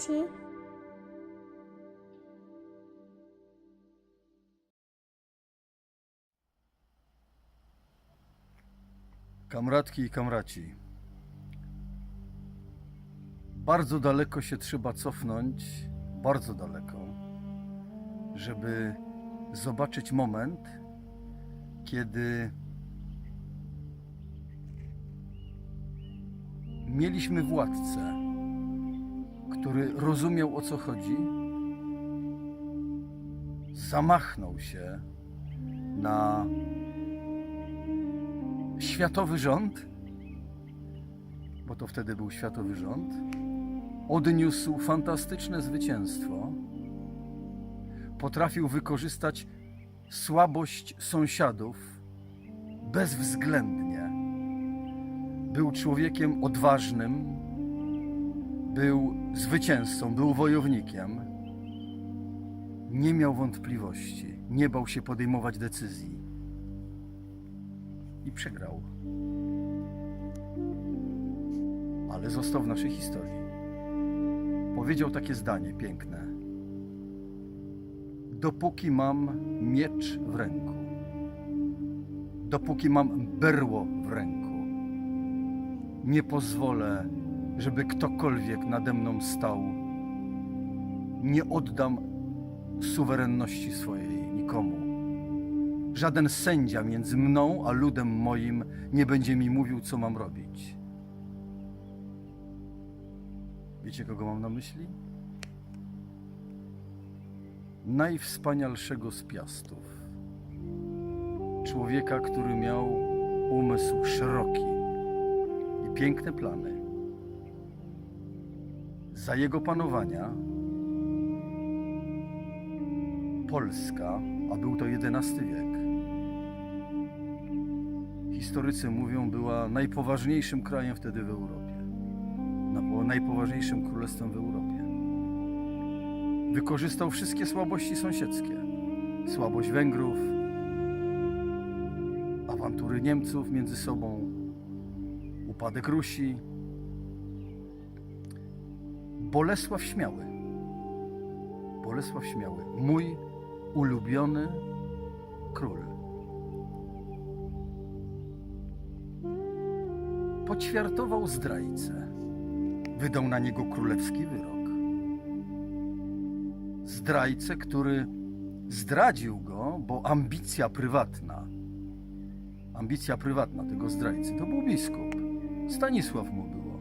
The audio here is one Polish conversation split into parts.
braci. Kamratki i kamraci. Bardzo daleko się trzeba cofnąć, bardzo daleko, żeby zobaczyć moment, kiedy mieliśmy władcę, który rozumiał o co chodzi, zamachnął się na światowy rząd, bo to wtedy był światowy rząd, odniósł fantastyczne zwycięstwo. Potrafił wykorzystać słabość sąsiadów bezwzględnie. Był człowiekiem odważnym, był zwycięzcą, był wojownikiem. Nie miał wątpliwości, nie bał się podejmować decyzji i przegrał. Ale został w naszej historii. Powiedział takie zdanie piękne. Dopóki mam miecz w ręku, dopóki mam berło w ręku, nie pozwolę, żeby ktokolwiek nade mną stał. Nie oddam suwerenności swojej nikomu. Żaden sędzia między mną a ludem moim nie będzie mi mówił, co mam robić. Wiecie, kogo mam na myśli? Najwspanialszego z piastów. Człowieka, który miał umysł szeroki i piękne plany. Za jego panowania Polska, a był to XI wiek, historycy mówią, była najpoważniejszym krajem wtedy w Europie. No, było najpoważniejszym królestwem w Europie. Wykorzystał wszystkie słabości sąsiedzkie. Słabość Węgrów, awantury Niemców między sobą, upadek Rusi. Bolesław Śmiały. Bolesław Śmiały, mój ulubiony król. Poćwiartował zdrajcę. Wydał na niego królewski wyrok. Zdrajcę, który zdradził go, bo ambicja prywatna, ambicja prywatna tego zdrajcy, to był biskup. Stanisław mu było.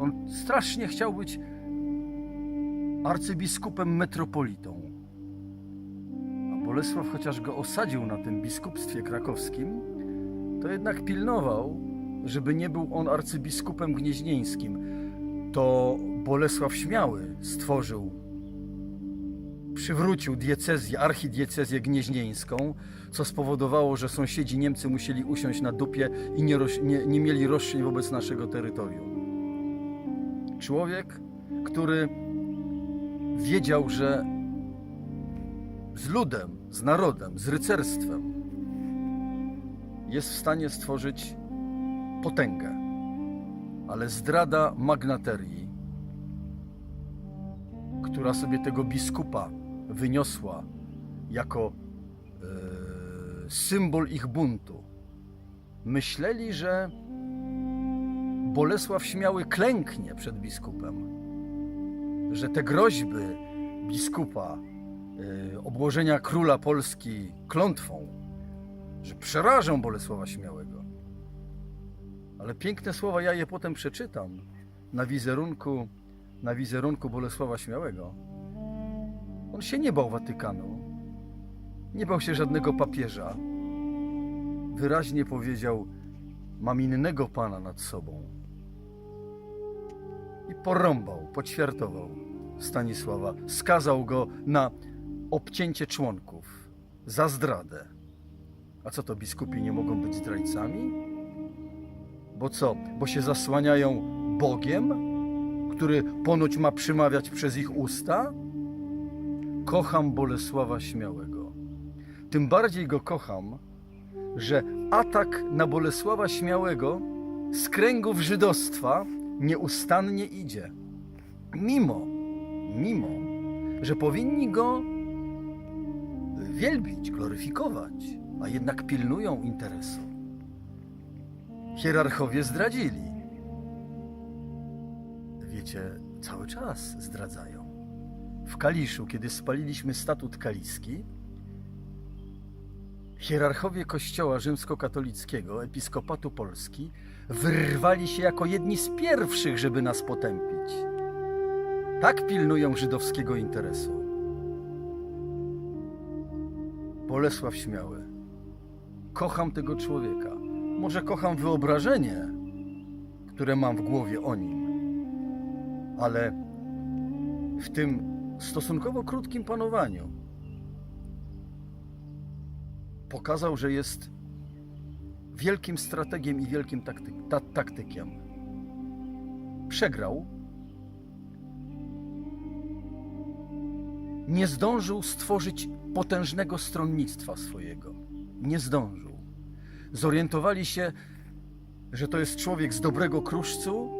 On strasznie chciał być arcybiskupem metropolitą. A Bolesław, chociaż go osadził na tym biskupstwie krakowskim, to jednak pilnował, żeby nie był on arcybiskupem gnieźnieńskim. To Bolesław Śmiały stworzył, przywrócił diecezję, archidiecezję gnieźnieńską, co spowodowało, że sąsiedzi Niemcy musieli usiąść na dupie i nie, nie, nie mieli roszczeń wobec naszego terytorium. Człowiek, który wiedział, że z ludem, z narodem, z rycerstwem jest w stanie stworzyć potęgę, ale zdrada magnaterii, która sobie tego biskupa wyniosła jako e, symbol ich buntu, myśleli, że Bolesław Śmiały klęknie przed biskupem, że te groźby biskupa, e, obłożenia króla Polski klątwą, że przerażą Bolesława Śmiałego. Ale piękne słowa ja je potem przeczytam na wizerunku, na wizerunku Bolesława Śmiałego. On się nie bał Watykanu, nie bał się żadnego papieża. Wyraźnie powiedział: Mam innego pana nad sobą. I porąbał, poćwiartował Stanisława, skazał go na obcięcie członków za zdradę. A co to biskupi nie mogą być zdrajcami? Bo co? Bo się zasłaniają Bogiem, który ponoć ma przymawiać przez ich usta? Kocham Bolesława Śmiałego. Tym bardziej go kocham, że atak na Bolesława Śmiałego z kręgów żydostwa nieustannie idzie. Mimo, mimo, że powinni go wielbić, gloryfikować, a jednak pilnują interesu. Hierarchowie zdradzili. Wiecie, cały czas zdradzają. W Kaliszu, kiedy spaliliśmy statut kaliski, hierarchowie Kościoła rzymskokatolickiego, Episkopatu Polski, wyrwali się jako jedni z pierwszych, żeby nas potępić. Tak pilnują żydowskiego interesu. Bolesław Śmiały. Kocham tego człowieka. Może kocham wyobrażenie, które mam w głowie o nim, ale w tym stosunkowo krótkim panowaniu pokazał, że jest wielkim strategiem i wielkim takty- ta- taktykiem. Przegrał. Nie zdążył stworzyć potężnego stronnictwa swojego. Nie zdążył. Zorientowali się, że to jest człowiek z dobrego kruszcu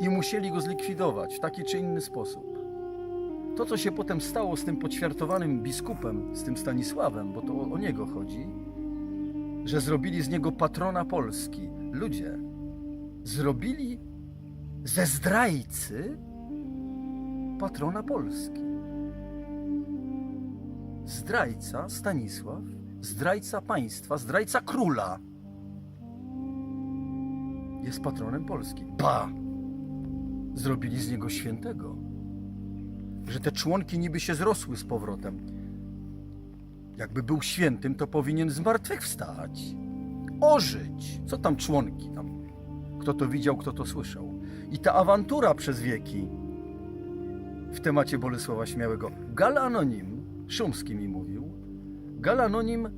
i musieli go zlikwidować w taki czy inny sposób. To, co się potem stało z tym poćwiartowanym biskupem, z tym Stanisławem, bo to o, o niego chodzi, że zrobili z niego patrona Polski. Ludzie zrobili ze zdrajcy patrona Polski. Zdrajca Stanisław, zdrajca państwa, zdrajca króla jest patronem Polski. Ba! Zrobili z niego świętego. Że te członki niby się zrosły z powrotem. Jakby był świętym, to powinien zmartwychwstać. Ożyć. Co tam członki tam? Kto to widział, kto to słyszał. I ta awantura przez wieki w temacie Bolesława Śmiałego. Gal Anonim, Szumski mi mówił, Gal Anonim,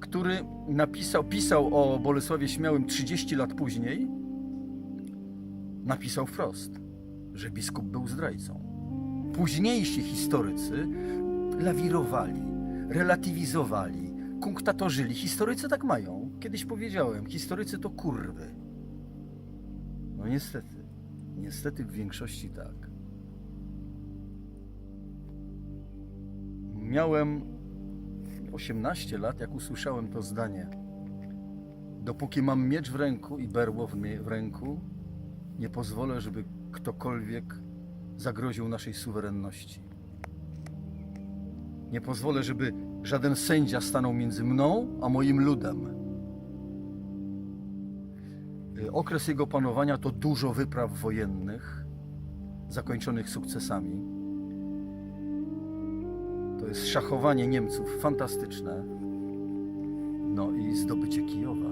który napisał, pisał o Bolesławie Śmiałym 30 lat później, napisał wprost, że biskup był zdrajcą. Późniejsi historycy lawirowali, relatywizowali, kunktatorzyli. Historycy tak mają. Kiedyś powiedziałem, historycy to kurwy. No niestety, niestety w większości tak. Miałem 18 lat, jak usłyszałem to zdanie. Dopóki mam miecz w ręku i berło w, ręku, nie pozwolę, żeby ktokolwiek zagroził naszej suwerenności. Nie pozwolę, żeby żaden sędzia stanął między mną a moim ludem. Y, Okres jego panowania to dużo wypraw wojennych, zakończonych sukcesami. To jest szachowanie Niemców fantastyczne. No i zdobycie Kijowa.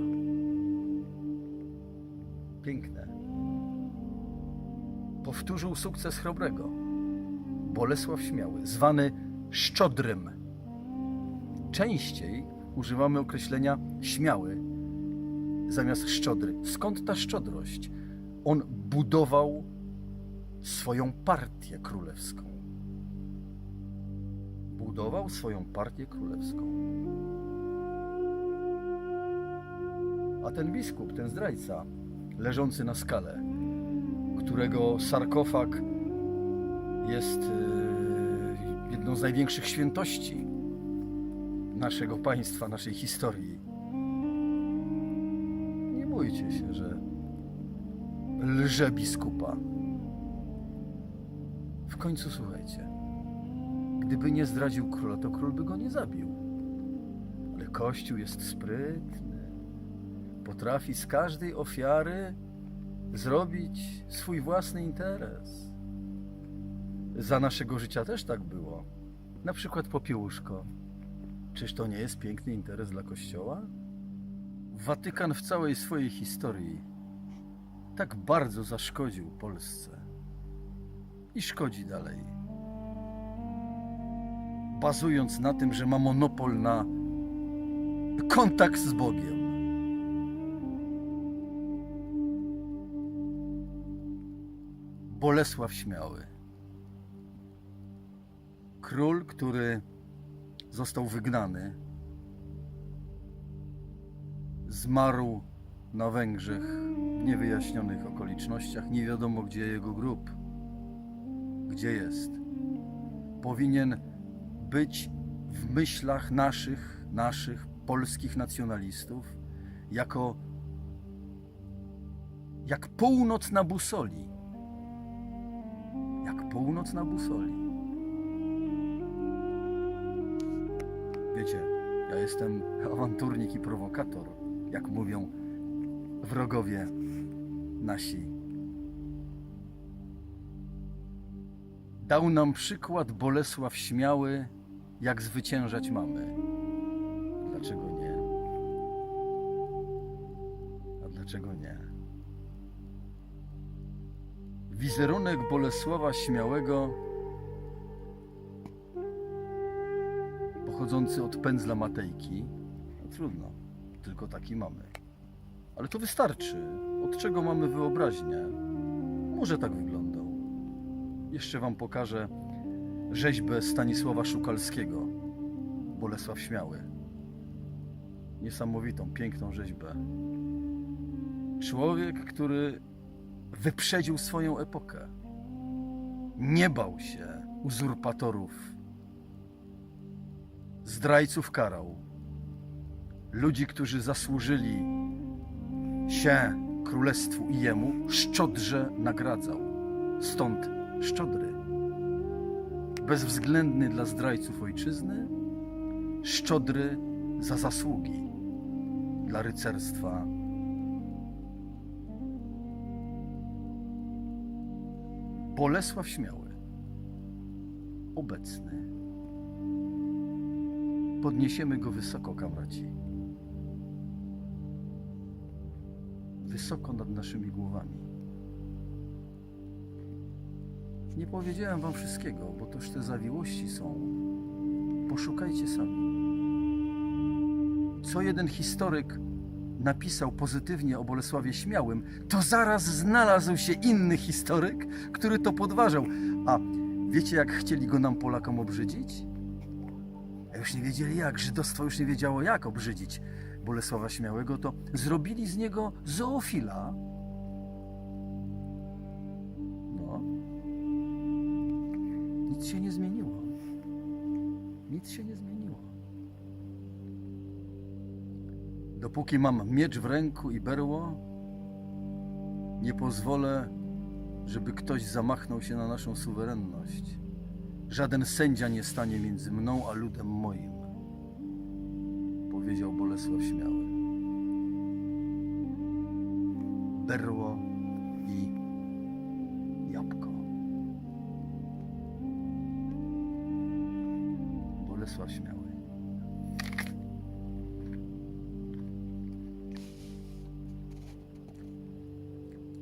Piękne. Powtórzył sukces Chrobrego. Bolesław Śmiały, zwany Szczodrym. Częściej używamy określenia śmiały zamiast szczodry. Skąd ta szczodrość? On budował swoją partię królewską. Budował swoją partię królewską. A ten biskup, ten zdrajca, leżący na skale, którego sarkofag jest e, jedną z największych świętości naszego państwa, naszej historii. Nie bójcie się, że lże biskupa. W końcu słuchajcie. Gdyby nie zdradził króla, to król by go nie zabił. Ale Kościół jest sprytny. Potrafi z każdej ofiary zrobić swój własny interes. Za naszego życia też tak było. Na przykład popiełuszko. Czyż to nie jest piękny interes dla Kościoła? Watykan w całej swojej historii tak bardzo zaszkodził Polsce i szkodzi dalej. Bazując na tym, że ma monopol na kontakt z Bogiem. Bolesław Śmiały. Król, który został wygnany, zmarł na Węgrzech w niewyjaśnionych okolicznościach. Nie wiadomo, gdzie jego grób. gdzie jest, powinien być w myślach naszych, naszych polskich nacjonalistów jako jak północ na busoli. Jak północ na busoli. Wiecie, ja jestem awanturnik i prowokator, jak mówią wrogowie nasi. Dał nam przykład Bolesław Śmiały, jak zwyciężać mamy. Dlaczego nie? A dlaczego nie? Wizerunek Bolesława Śmiałego, pochodzący od pędzla Matejki, no trudno, tylko taki mamy. Ale to wystarczy. Od czego mamy wyobraźnię? Może tak wyglądał. Jeszcze wam pokażę rzeźbę Stanisława Szukalskiego. Bolesław Śmiały. Niesamowitą, piękną rzeźbę. Człowiek, który wyprzedził swoją epokę. Nie bał się uzurpatorów. Zdrajców karał. Ludzi, którzy zasłużyli się królestwu i jemu, szczodrze nagradzał. Stąd szczodry. Bezwzględny dla zdrajców ojczyzny, szczodry za zasługi dla rycerstwa. Bolesław Śmiały, obecny. Podniesiemy go wysoko, kamraci. Wysoko nad naszymi głowami. Nie powiedziałem wam wszystkiego, bo toż te zawiłości są. Poszukajcie sami. Co jeden historyk napisał pozytywnie o Bolesławie Śmiałym, to zaraz znalazł się inny historyk, który to podważał. A wiecie, jak chcieli go nam Polakom obrzydzić? A już nie wiedzieli jak, żydostwo już nie wiedziało jak obrzydzić Bolesława Śmiałego, to zrobili z niego zoofila. Nic się nie zmieniło. Nic się nie zmieniło. Dopóki mam miecz w ręku i berło, nie pozwolę, żeby ktoś zamachnął się na naszą suwerenność. Żaden sędzia nie stanie między mną a ludem moim, powiedział Bolesław Śmiały. Berło i Bolesław Śmiały.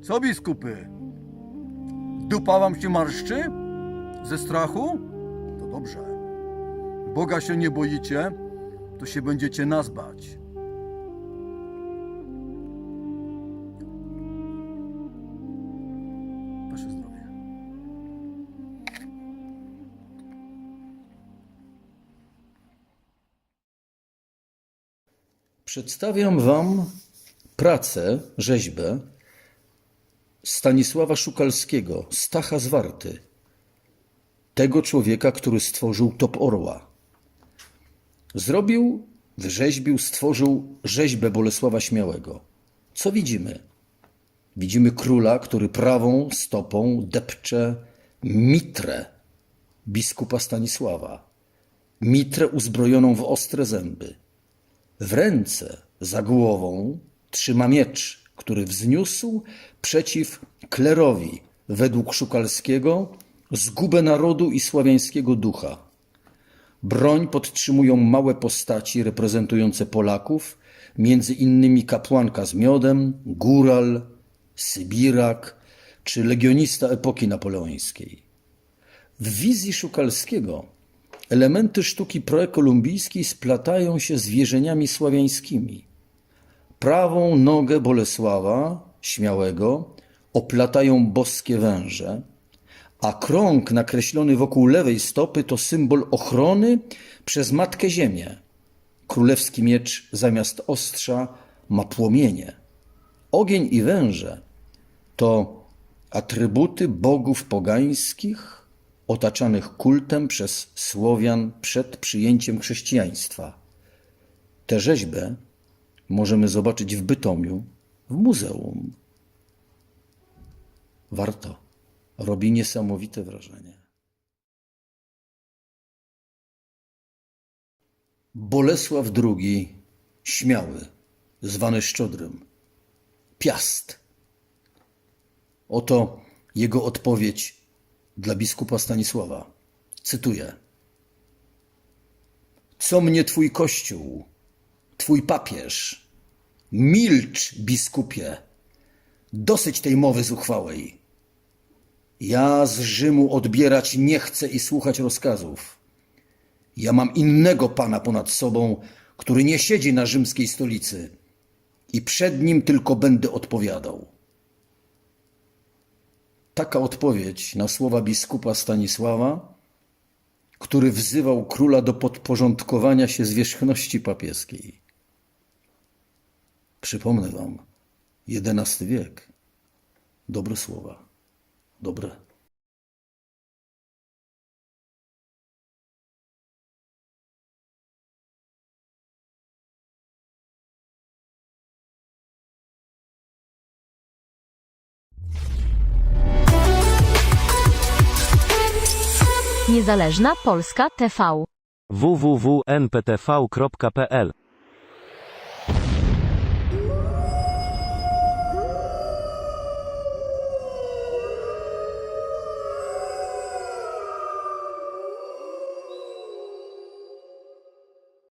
Co biskupy? Dupa wam się marszczy? Ze strachu? To dobrze. Boga się nie boicie, to się będziecie nas bać. Przedstawiam Wam pracę, rzeźbę Stanisława Szukalskiego, Stacha Zwarty, tego człowieka, który stworzył top orła. Zrobił, wyrzeźbił, stworzył rzeźbę Bolesława Śmiałego. Co widzimy? Widzimy króla, który prawą stopą depcze mitrę biskupa Stanisława. Mitrę uzbrojoną w ostre zęby. W ręce za głową trzyma miecz, który wzniósł przeciw klerowi, według Szukalskiego, zgubę narodu i sławiańskiego ducha. Broń podtrzymują małe postaci reprezentujące Polaków, między innymi kapłanka z miodem, góral, sybirak czy legionista epoki napoleońskiej. W wizji Szukalskiego elementy sztuki proekolumbijskiej splatają się z wierzeniami sławiańskimi. Prawą nogę Bolesława Śmiałego oplatają boskie węże, a krąg nakreślony wokół lewej stopy to symbol ochrony przez Matkę Ziemię. Królewski miecz zamiast ostrza ma płomienie. Ogień i węże to atrybuty bogów pogańskich otaczanych kultem przez Słowian przed przyjęciem chrześcijaństwa. Tę rzeźbę możemy zobaczyć w Bytomiu, w muzeum. Warto. Robi niesamowite wrażenie. Bolesław II, śmiały, zwany Szczodrym. Piast. Oto jego odpowiedź dla biskupa Stanisława. Cytuję. Co mnie twój kościół, twój papież? Milcz, biskupie. Dosyć tej mowy zuchwałej. Ja z Rzymu odbierać nie chcę i słuchać rozkazów. Ja mam innego pana ponad sobą, który nie siedzi na rzymskiej stolicy i przed nim tylko będę odpowiadał. Taka odpowiedź na słowa biskupa Stanisława, który wzywał króla do podporządkowania się zwierzchności papieskiej. Przypomnę wam, XI wiek. Dobre słowa. Dobre. Niezależna Polska TV. www.nptv.pl